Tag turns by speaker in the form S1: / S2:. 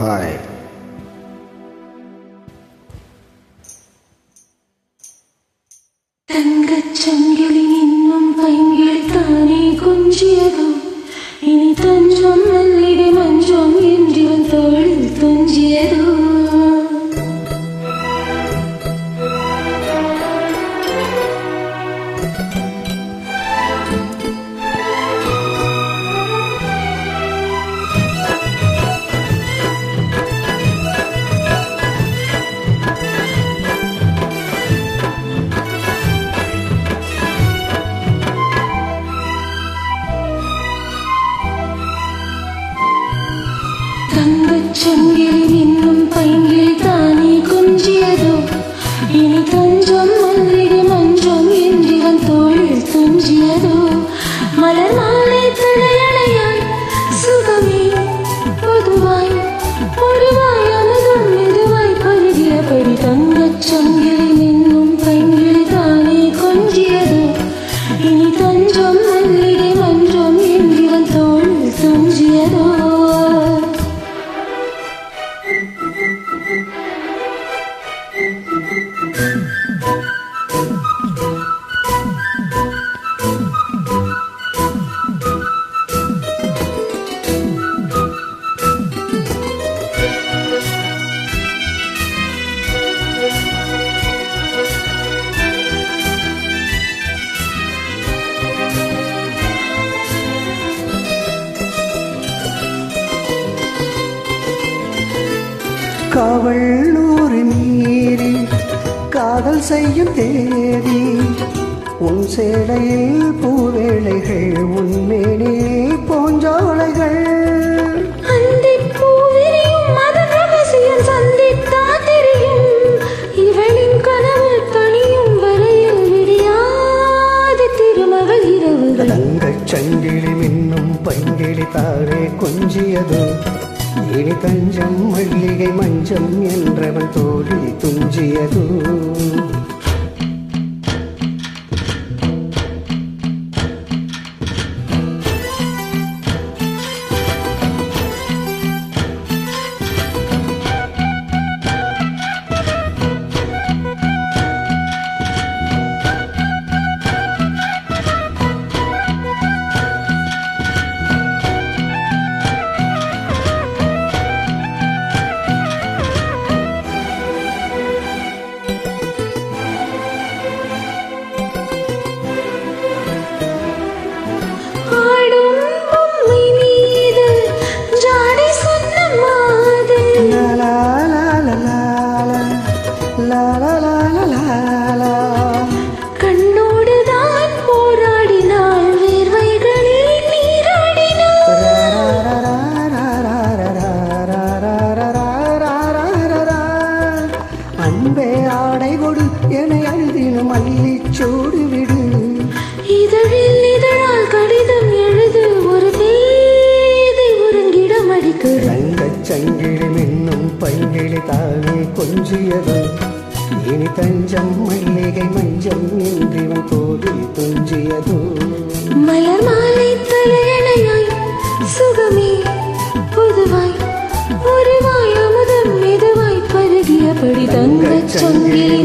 S1: はい。തങ്കച്ചങ്കിളിൽ നിന്നും പൈങ്കിൾ താനേ കൊഞ്ചിയത് செங்கில் இன்னும் பைங்கில் தானே குஞ்சியதோ இனி தஞ்சம் மல்லிகை மஞ்சம் என்றிவன் தோழில் துஞ்சியதோ மலர்மா Thank you.
S2: கவள்ளூர் நீரி காதல் செய்யும் தேதி உன் சேலையில் பூவேளைகள் உன்மேனில் போஞ்சோலைகள். தங்கள் சங்கிலி மின்னும் பங்கிலி தாரே கொஞ்சியதோ. இனி தஞ்சம் மல்லிகை மஞ்சம் என்றவள் தோழி துஞ்சியது அள்ளி சூடு விடு.
S1: இதழில் இதழால் கடிதம் எழுது ஒரு பேதை ஒருங்கிடம் அடிக்கிறது
S2: தங்கச் சங்கிலி மின்னும் பைங்கிலி தானே கொஞ்சியது. இனி தஞ்சம் மல்லிகை மஞ்சம் என்றிவன் கோடி துஞ்சியது.
S1: மலர் மாலை தலையணையாய் சுகமே பொதுவாய் ஒருவாய் அமுதம் மெதுவாய் பருகியபடி தங்கச் சங்கிலி.